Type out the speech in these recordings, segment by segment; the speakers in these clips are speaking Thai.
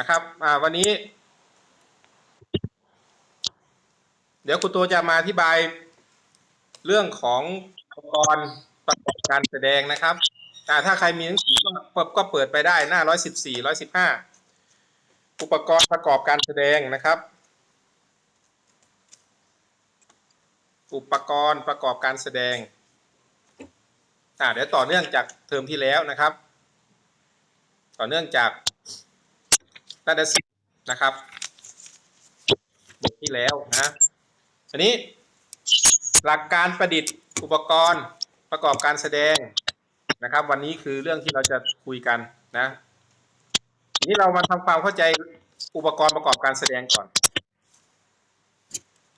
นะครับวันนี้ เดี๋ยวคุณตัวจะมาอธิบายเรื่องของอุปกรณ์ประกอบการแสดงนะครับถ้าใครมีหนังสือก็ก็ก็เปิดไปได้หน้าร้อยสิบสี่ร้อยสิบห้าอุปกรณ์ประกอบการแสดงนะครับ อุปกรณ์ประกอบการแสดงอ่าเดี๋ยวต่อเนื่องจากเทอมที่แล้วนะครับ ต่อเนื่องจาก นาฏศิลป์นะครับบทที่แล้วนะทีนี้หลักการประดิษฐ์อุปกรณ์ประกอบการแสดงนะครับ วันนี้คือเรื่องที่เราจะคุยกันนะทีนี้เรามาทำความเข้าใจอุปกรณ์ประกอบการแสดงก่อน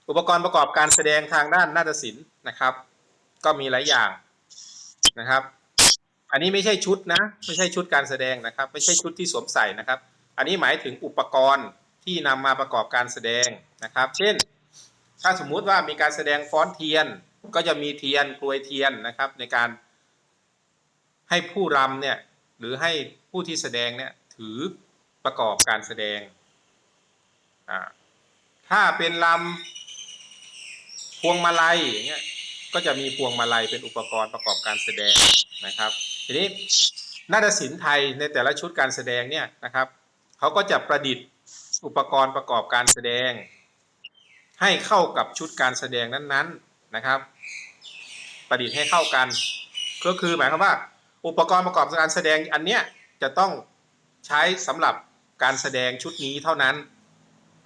อุปกรณ์ประกอบการแสดงทางด้านนาฏศิลป์นะครับ ก็มีหลายอย่างนะครับ อันนี้ไม่ใช่ชุดนะ ไม่ใช่ชุดการแสดงนะครับ ไม่ใช่ชุดที่สวมใส่นะครับ อันนี้หมายถึงอุปกรณ์ที่นำมาประกอบการแสดงนะครับ เช่น ถ้าสมมุติว่ามีการแสดงฟ้อนเทียนก็จะมีเทียนกลวยเทียนนะครับ ในการให้ผู้รำเนี่ยหรือให้ผู้ที่แสดงเนี่ยถือประกอบการแสดง ถ้าเป็นลำพวงมาลัยอย่างเงี้ยก็จะมีพวงมาลัยเป็นอุปกรณ์ประกอบการแสดงนะครับ ทีนี้นาฏศิลป์ไทยในแต่ละชุดการแสดงเนี่ยนะครับ เขาก็จะประดิษฐ์อุปกรณ์ประกอบการแสดง ให้เข้ากับชุดการแสดงนั้นๆนะครับ ประดิษฐ์ให้เข้ากัน ก็คือหมายความว่า อุปกรณ์ประกอบการแสดงอันเนี้ยจะต้องใช้สำหรับการแสดงชุดนี้เท่านั้น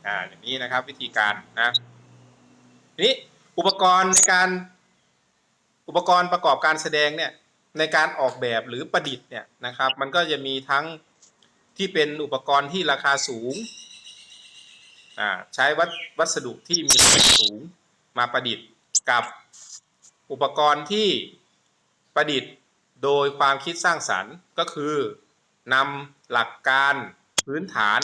อ่าอย่างนี้นะครับวิธีการนะทีนี้อุปกรณ์ในการอุปกรณ์ประกอบการแสดงเนี่ยในการออกแบบหรือประดิษฐ์เนี่ยนะครับ มันก็จะมีทั้ง ที่เป็นอุปกรณ์ที่ราคาสูง ใช้วัสวัสดุที่มีราคาสูงมาประดิษฐ์กับอุปกรณ์ที่ประดิษฐ์โดยความคิดสร้างสรรค์ก็คือนำหลักการพื้นฐาน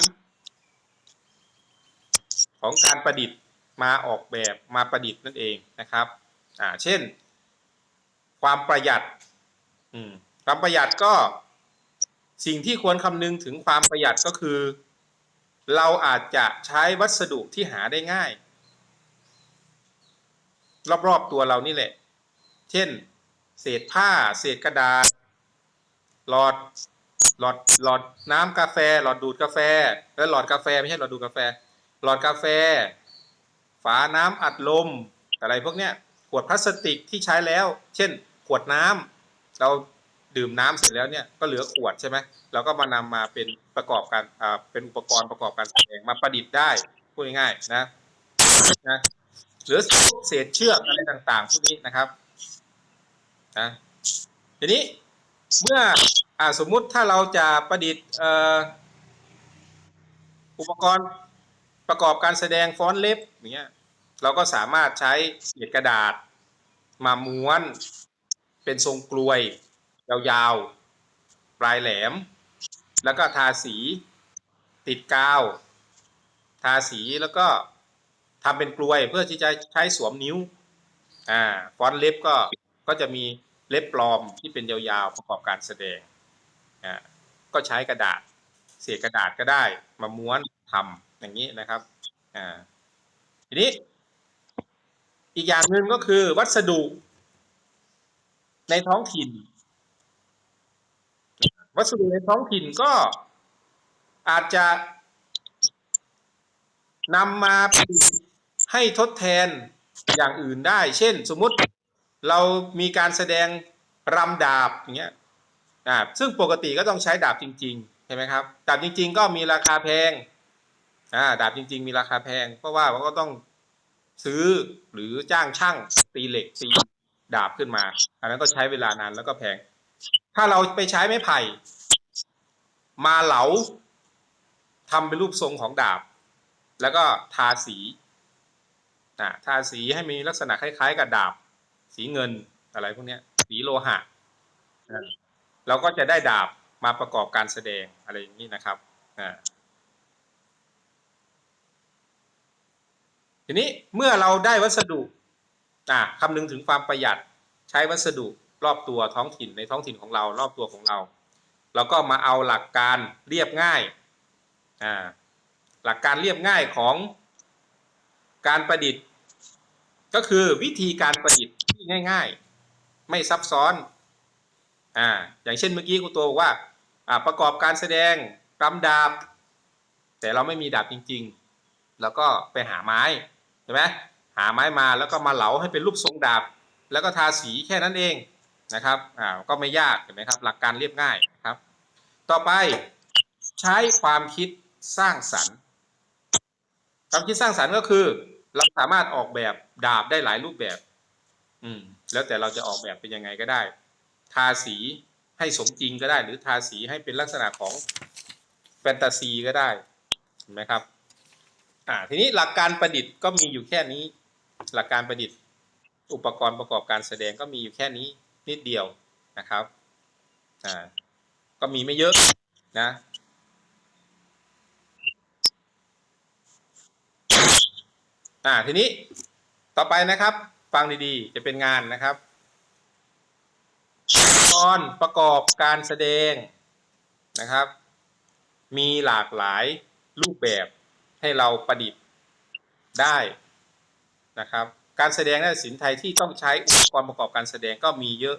ของการประดิษฐ์มาออกแบบมาประดิษฐ์นั่นเองนะครับเช่น ความประหยัดความประหยัดก็ สิ่งที่ควรคำนึงถึงความประหยัดก็คือ เราอาจจะใช้วัสดุที่หาได้ง่าย รอบๆตัวเรานี่แหละ เช่น เศษผ้า เศษกระดาษ หลอดหลอดหลอดน้ำกาแฟ หลอดดูดกาแฟแล้วหลอดกาแฟไม่ใช่หลอดดูดกาแฟ หลอดกาแฟ ฝาน้ำอัดลมอะไรพวกเนี้ยขวดพลาสติกที่ใช้แล้ว เช่น ขวดน้ำเรา ดื่มน้ำเสร็จแล้วเนี่ยก็เหลือขวดใช่ไหมเราก็มานำมาเป็นประกอบการอ่าเป็นอุปกรณ์ประกอบการแสดงมาประดิษฐ์ได้พูดง่ายๆนะนะหรือเศษเชือกอะไรต่างๆพวกนี้นะครับนะทีนี้เมื่ออสมมุติถ้าเราจะประดิษฐ์อุปกรณ์ประกอบการแสดงฟ้อนเล็บอย่างเงี้ยเราก็สามารถใช้เศษกระดาษมาม้วนเป็นทรงกลวย ยาวๆ ปลายแหลม แล้วก็ทาสีติดกาว ทาสีแล้วก็ทำเป็นกลวยเพื่อที่จะใช้สวมนิ้ว อ่าฟอนต์เล็บก็ก็จะมีเล็บปลอมที่เป็นยาวๆประกอบการแสดงอ่าก็ใช้กระดาษเศษกระดาษก็ได้มาม้วนทำอย่างนี้นะครับอ่าทีนี้ อีกอย่างหนึ่งก็คือวัสดุในท้องถิ่น วัสดุในท้องถิ่นก็อาจจะนำมาผลิตให้ทดแทนอย่างอื่นได้ เช่น สมมุติเรามีการแสดงรำดาบอย่างเงี้ยอ่าซึ่งปกติก็ต้องใช้ดาบจริงๆใช่ไหมครับดาบจริง ๆ ก็มีราคาแพงอ่าดาบจริง ๆ มีราคาแพง เพราะว่าเราก็ต้องซื้อหรือจ้างช่างตีเหล็กตีดาบขึ้นมา อันนั้นก็ใช้เวลานานแล้วก็แพง ถ้าเราไปใช้ไม้ไผ่ มาเหลาทำเป็นรูปทรงของดาบ แล้วก็ทาสีอ่าทาสีให้มีลักษณะคล้ายๆ กับดาบ สีเงินอะไรพวกนี้สีโลหะเราก็จะได้ดาบมาประกอบการแสดงอะไรอย่างนี้นะครับอ่าทีนี้เมื่อเราได้วัสดุอ่าคำนึงถึงความประหยัดใช้วัสดุ รอบตัวท้องถิ่นในท้องถิ่นของเรา รอบตัวของเรา เราก็มาเอาหลักการเรียบง่ายอ่าหลักการเรียบง่ายของการประดิษฐ์ ก็คือวิธีการประดิษฐ์ที่ง่าย ๆ ไม่ซับซ้อนอ่าอย่างเช่นเมื่อกี้ครูตัวบอกว่าอ่าประกอบการแสดงรำดาบ แต่เราไม่มีดาบจริง ๆ แล้วก็ไปหาไม้ใช่ไหมหาไม้มาแล้วก็มาเหลาให้เป็นรูปทรงดาบ แล้วก็ทาสีแค่นั้นเอง นะครับอ่าก็ไม่ยากเห็นไหมครับ หลักการเรียบง่ายนะครับ ต่อไปใช้ความคิดสร้างสรรค์ ความคิดสร้างสรรค์ก็คือ เราสามารถออกแบบดาบได้หลายรูปแบบ อืม แล้วแต่เราจะออกแบบเป็นยังไงก็ได้ ทาสีให้สมจริงก็ได้ หรือทาสีให้เป็นลักษณะของแฟนตาซีก็ได้เห็นไหมครับ อ่า ทีนี้หลักการประดิษฐ์ก็มีอยู่แค่นี้ หลักการประดิษฐ์ อุปกรณ์ประกอบการแสดงก็มีอยู่แค่นี้ นิดเดียวนะครับอ่าก็มีไม่เยอะนะ อ่าทีนี้ต่อไปนะครับ ฟังดีๆ จะเป็นงานนะครับ ตอนประกอบการแสดงนะครับ มีหลากหลายรูปแบบให้เราประดิษฐ์ได้นะครับ การแสดงนาฏศิลป์ไทยที่ต้องใช้อุปกรณ์ประกอบการแสดงก็มีเยอะ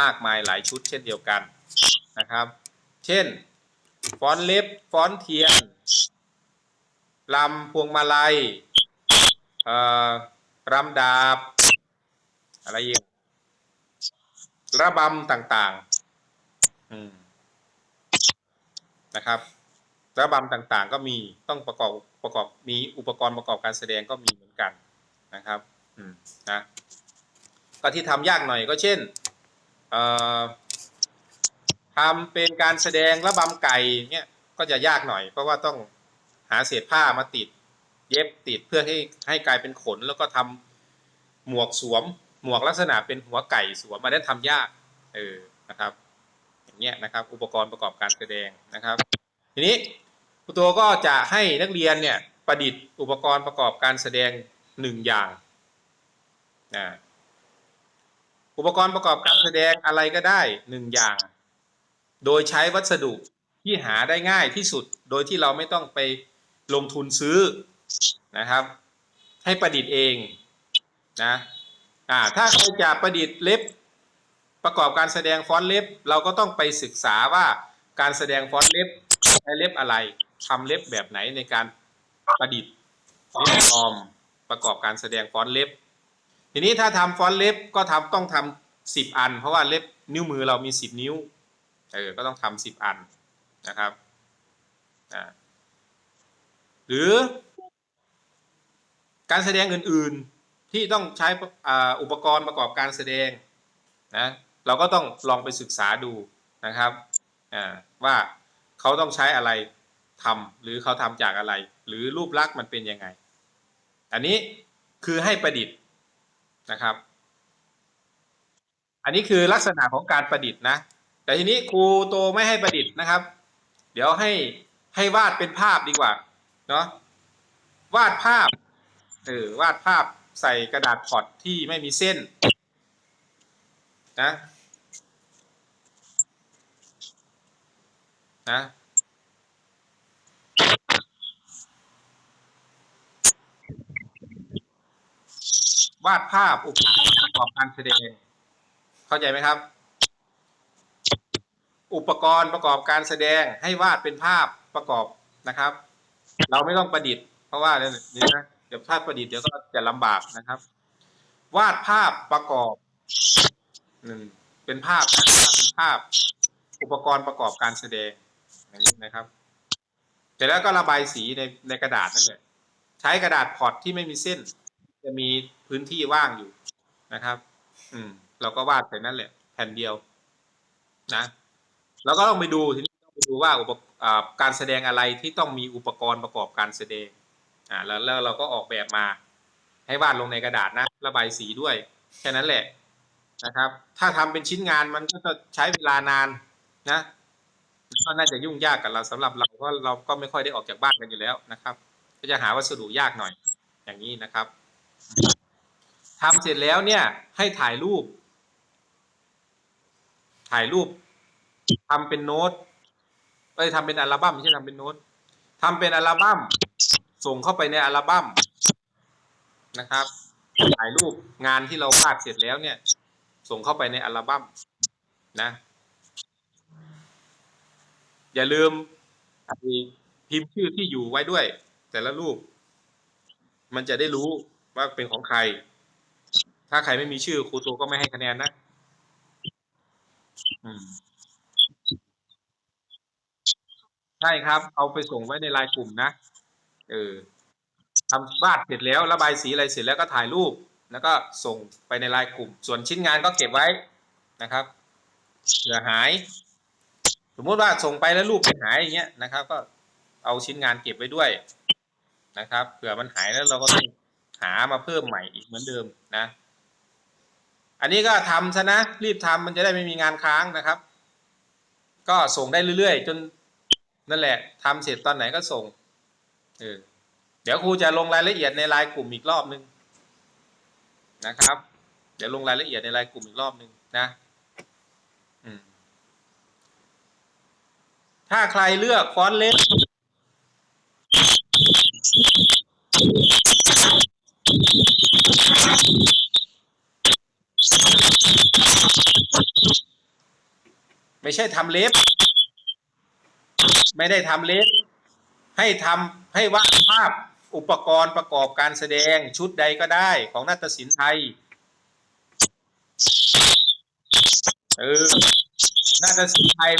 มากมายหลายชุดเช่นเดียวกันนะครับ เช่น ฟอนเล็บ ฟอนเทียนลำพวงมาลัยรำดาบ อะไรอีกระบำต่างๆนะครับระบำต่างๆ ก็มีต้องประกอบประกอบมีอุปกรณ์ประกอบการแสดงก็มีเหมือนกันนะครับ นะก็ที่ทำยากหน่อยก็เช่นทำเป็นการแสดงระบำไก่เนี่ยก็จะยากหน่อย เพราะว่าต้องหาเศษผ้ามาติด เย็บติดเพื่อให้ให้กลายเป็นขน แล้วก็ทำหมวกสวม หมวกลักษณะเป็นหัวไก่สวมมาได้ทำยากเออนะครับ อย่างเงี้ยนะครับ อุปกรณ์ประกอบการแสดงนะครับ ทีนี้ครูตัวก็จะให้นักเรียนเนี่ยประดิษฐ์อุปกรณ์ประกอบการแสดงหนึ่งอย่าง นะอุปกรณ์ประกอบการแสดงอะไรก็ได้หนึ่งอย่าง โดยใช้วัสดุที่หาได้ง่ายที่สุด โดยที่เราไม่ต้องไปลงทุนซื้อนะครับ ให้ประดิษฐ์เองนะอ่าถ้าใครจะประดิษฐ์เล็บ ประกอบการแสดงฟอนต์เล็บ เราก็ต้องไปศึกษาว่าการแสดงฟอนต์เล็บใช้เล็บอะไรทำเล็บแบบไหนในการประดิษฐ์เล็บปลอมประกอบการแสดงฟอนต์เล็บ ทีนี้ถ้าทำฟอนต์เล็บก็ทำต้องทำสิบอัน เพราะว่าเล็บนิ้วมือเรามีสิบนิ้วเออก็ต้องทำสิบอันนะครับหรือ การแสดงอื่นๆที่ต้องใช้อ,อุปกรณ์ประกอบการแสดงนะเราก็ต้องลองไปศึกษาดูนะครับว่าเขาต้องใช้อะไรทำหรือเขาทำจากอะไร หรือรูปลักษณ์มันเป็นยังไง อันนี้คือให้ประดิษฐ์ นะครับ อันนี้คือลักษณะของการประดิษฐ์นะ แต่ทีนี้ครูโตไม่ให้ประดิษฐ์นะครับ เดี๋ยวให้ให้วาดเป็นภาพดีกว่าเนาะวาดภาพเออวาดภาพใส่กระดาษพอร์ตที่ไม่มีเส้นนะนะ วาดภาพอุปกรณ์ประกอบการแสดง เข้าใจไหมครับ อุปกรณ์ประกอบการแสดงให้วาดเป็นภาพประกอบนะครับ เราไม่ต้องประดิษฐ์เพราะว่าเดี๋ยนี้นะเดี๋ยวถ้าประดิษฐ์เดี๋ยวก็จะลำบากนะครับ วาดภาพประกอบหนึ่งเป็นภาพนะเป็นภาพ อุปกรณ์ประกอบการแสดงอย่างนี้นะครับเสร็จแล้วก็ระบายสีในในกระดาษนั่นแหละใช้กระดาษพอร์ตที่ไม่มีเส้น จะมีพื้นที่ว่างอยู่นะครับ อืม เราก็วาดไปนั่นแหละ แผ่นเดียว นะแล้วก็ต้องไปดูทีนี้ต้องไปดูว่าอุปอการแสดงอะไรที่ต้องมีอุปกรณ์ประกอบการแสดง อ่า แล้วแล้วเราก็ออกแบบมา ให้วาดลงในกระดาษนะ ระบายสีด้วย แค่นั้นแหละนะครับ ถ้าทำเป็นชิ้นงานมันก็จะใช้เวลานานนะก็น่าจะยุ่งยากกับเราสำหรับเราเพราะเราก็ไม่ค่อยได้ออกจากบ้านกันอยู่แล้วนะครับ ก็จะหาวัสดุยากหน่อย อย่างนี้นะครับ ทำเสร็จแล้วเนี่ย ให้ถ่ายรูป ถ่ายรูปทำเป็นโน้ตเอ้ยทำเป็นอัลบั้มไม่ใช่ทำเป็นโน้ตทำเป็นอัลบั้ม ส่งเข้าไปในอัลบั้มนะครับ ถ่ายรูปงานที่เราวาดเสร็จแล้วเนี่ย ส่งเข้าไปในอัลบั้มนะ อย่าลืมพิมพ์ชื่อที่อยู่ไว้ด้วย แต่ละรูป มันจะได้รู้ ว่าเป็นของใคร ถ้าใครไม่มีชื่อครูโตก็ไม่ให้คะแนนนะอืมใช่ครับ เอาไปส่งไว้ในไลน์กลุ่มนะเออทำวาดเสร็จแล้วระบายสีอะไรเสร็จแล้วก็ถ่ายรูป แล้วก็ส่งไปในไลน์กลุ่ม ส่วนชิ้นงานก็เก็บไว้นะครับเผื่อหาย สมมติว่าส่งไปแล้วรูปไปหายอย่างเงี้ยนะครับ ก็เอาชิ้นงานเก็บไว้ด้วยนะครับเผื่อมันหายแล้วเราก็ต้อง หามาเพิ่มใหม่อีกเหมือนเดิมนะ อันนี้ก็ทำซะนะ รีบทำมันจะได้ไม่มีงานค้างนะครับ ก็ส่งได้เรื่อยๆ จนนั่นแหละทำเสร็จตอนไหนก็ส่งเออเดี๋ยวครูจะลงรายละเอียดในไลน์กลุ่มอีกรอบนึงนะครับ เดี๋ยวลงรายละเอียดในไลน์กลุ่มอีกรอบนึงนะถ้าใครเลือกฟอนต์เล็ก ไม่ใช่ทำเล็บ ไม่ได้ทำเล็บ ให้ทำให้วาดภาพอุปกรณ์ประกอบการแสดงชุดใดก็ได้ของนาฏศิลป์ไทย เออนาฏศิลป์ไทย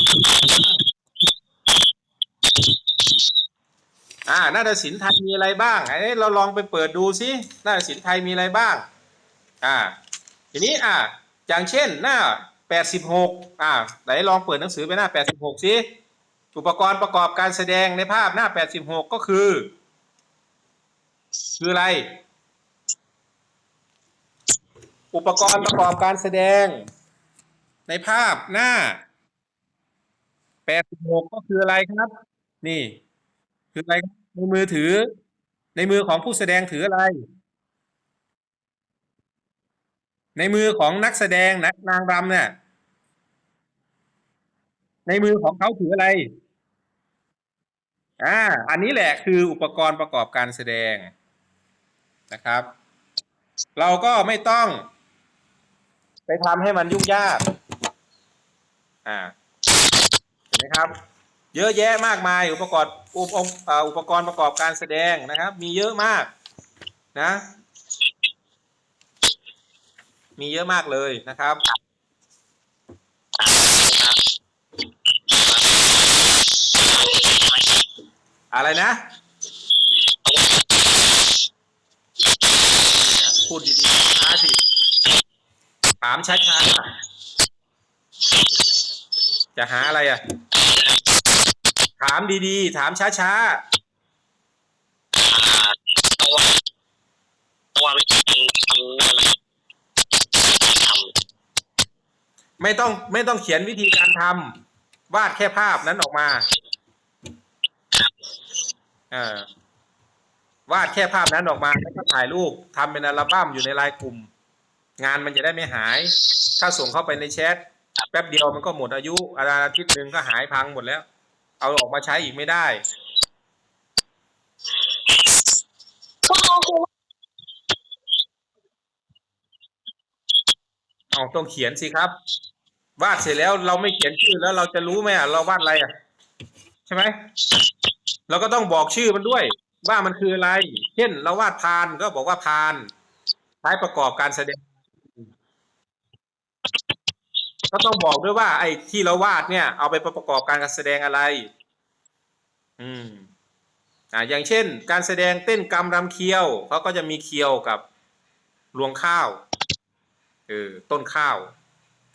อ่านาฏศิลป์ไทยมีอะไรบ้างไอ้เราลองไปเปิดดูซินาฏศิลป์ไทยมีอะไรบ้าง อ่า ทีนี้อ่า อย่างเช่นหน้า86อ่าไหนลองเปิดหนังสือไปหน้า86ซิอุปกรณ์ประกอบการแสดงในภาพหน้า86ก็คือ คืออะไร อุปกรณ์ประกอบการแสดง ในภาพหน้า86ก็คืออะไรครับ นี่ คืออะไรครับ ในมือถือ ในมือของผู้แสดงถืออะไร ในมือของนักแสดงนักนางรำเนี่ยในมือของเขาถืออะไร อ่า อันนี้แหละคืออุปกรณ์ประกอบการแสดงนะครับ เราก็ไม่ต้อง ไปทำให้มันยุ่งยาก อ่า เห็นไหมครับ เยอะแยะมากมายอุปกรณ์อุปอ่าอุปกรณ์ประกอบการแสดงนะครับ มีเยอะมากนะ มีเยอะมากเลยนะครับอะไรนะ พูดดีๆช้าสิ ถามช้าๆจะหาอะไรอะ ถามดีๆ ถามช้าต้องว่าต้องว่าวิธีการทำนั่นทๆไม่ต้องไม่ต้องเขียนวิธีการทำวาดแค่ภาพนั้นออกมาเออวาดแค่ภาพนั้นออกมาแล้วก็ถ่ายรูปทำเป็นอัลบั้มอยู่ในไลน์กลุ่ม งานมันจะได้ไม่หาย ถ้าส่งเข้าไปในแชทแป๊บเดียวมันก็หมดอายุอาทิตย์หนึ่งก็หายพังหมดแล้ว เอาออกมาใช้อีกไม่ได้เอาต้องเขียนสิครับวาดเสร็จแล้วเราไม่เขียนชื่อแล้วเราจะรู้ไหมอะเราวาดอะไรอะใช่ไหมเราก็ต้องบอกชื่อมันด้วย ว่ามันคืออะไร เช่น เราวาดพานก็บอกว่าพานใช้ประกอบการแสดง ก็ต้องบอกด้วยว่าไอ้ที่เราวาดเนี่ย เอาไปประกอบการแสดงอะไร อืมอ่าอย่างเช่น การแสดงเต้นกำรำเคียวเขาก็จะมีเคียวกับรวงข้าวเออต้นข้าว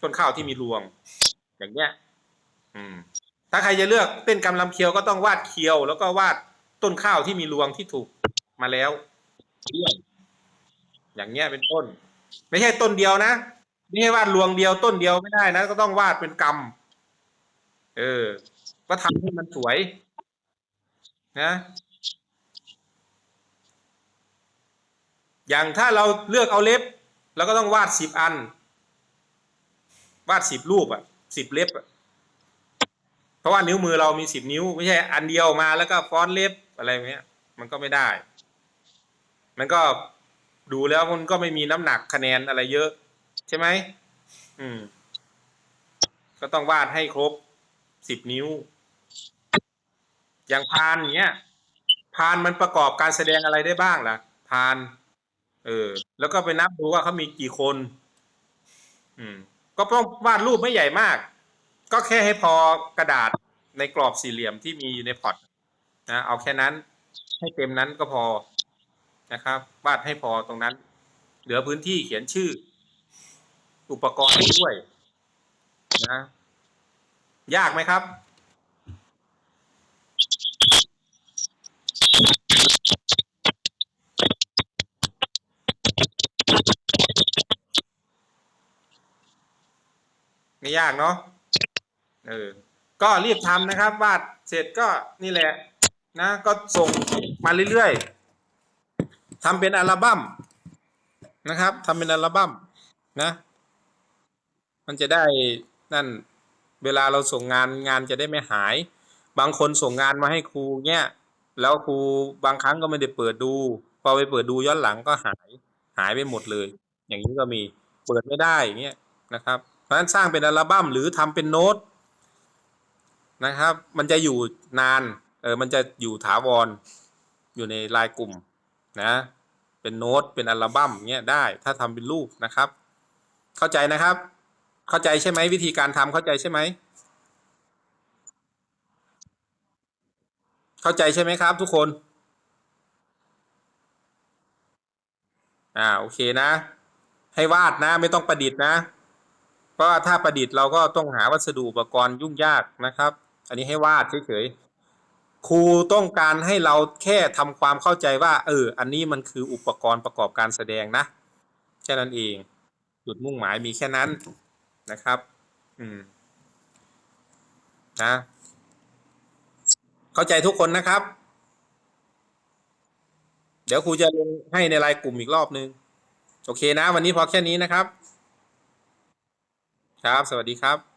ต้นข้าวที่มีรวง อย่างเงี้ย อืม ถ้าใครจะเลือกเต้นกำลำเคียวก็ต้องวาดเคียว แล้วก็วาดต้นข้าวที่มีรวงที่ถูกมาแล้วอย่างเงี้ยเป็นต้น ไม่ใช่ต้นเดียวนะ ไม่ใช่วาดรวงเดียวต้นเดียวไม่ได้นะ ก็ต้องวาดเป็นกำเออ ก็ทำให้มันสวย นะ อย่างถ้าเราเลือกเอาเล็บเราก็ต้องวาดสิบอัน วาดสิบรูปอะสิบเล็บอะเพราะว่านิ้วมือเรามีสิบนิ้ว ไม่ใช่อันเดียวมาแล้วก็ฟ้อนเล็บอะไรเงี้ย มันก็ไม่ได้ มันก็ดูแล้วมันก็ไม่มีน้ำหนักคะแนนอะไรเยอะ ใช่ไหมอืม ก็ต้องวาดให้ครบสิบนิ้ว อย่างพานอย่างเงี้ยพานมันประกอบการแสดงอะไรได้บ้างล่ะ พาน เออ แล้วก็ไปนับดูว่าเขามีกี่คน อืม ก็ต้องวาดรูปไม่ใหญ่มาก ก็แค่ให้พอกระดาษในกรอบสี่เหลี่ยมที่มีอยู่ในพอร์ตนะเอาแค่นั้น ให้เต็มนั้นก็พอนะครับ วาดให้พอตรงนั้น เหลือพื้นที่เขียนชื่อ อุปกรณ์ให้ด้วยนะ ยากไหมครับ ไม่ยากเนาะเออ ก็รีบทำนะครับ วาดเสร็จก็นี่แหละ นะ ก็ส่งมาเรื่อยๆทำเป็นอัลบั้มนะครับทำเป็นอัลบั้มนะ มันจะได้นั่นเวลาเราส่งงานงานจะได้ไม่หาย บางคนส่งงานมาให้ครูเนี่ยแล้วครูบางครั้งก็ไม่ได้เปิดดู พอไปเปิดดูย้อนหลังก็หายหายไปหมดเลย อย่างนี้ก็มีเปิดไม่ได้อย่างเงี้ยนะครับ เพราะฉะนั้นสร้างเป็นอัลบั้มหรือทำเป็นโน้ตนะครับ มันจะอยู่นานเออมันจะอยู่ถาวรอยู่ในลายกลุ่มนะ เป็นโน้ตเป็นอัลบั้มเงี้ยได้ถ้าทำเป็นรูปนะครับ เข้าใจนะครับ เข้าใจใช่ไหมวิธีการทำเข้าใจใช่ไหม เข้าใจใช่ไหมครับ ทุกคน อ่าโอเคนะ ให้วาดนะไม่ต้องประดิษฐ์นะ เพราะว่าถ้าประดิษฐ์เราก็ต้องหาวัสดุอุปกรณ์ยุ่งยากนะครับ อันนี้ให้วาดเฉยๆครูต้องการให้เราแค่ทำความเข้าใจว่า เออ อันนี้มันคืออุปกรณ์ประกอบการแสดงนะแค่นั้นเองจุดมุ่งหมายมีแค่นั้น นะครับ อืม นะ เข้าใจทุกคนนะครับ เดี๋ยวครูจะลงให้ในรายกลุ่มอีกรอบนึง โอเคนะ วันนี้พอแค่นี้นะครับ ครับ สวัสดีครับ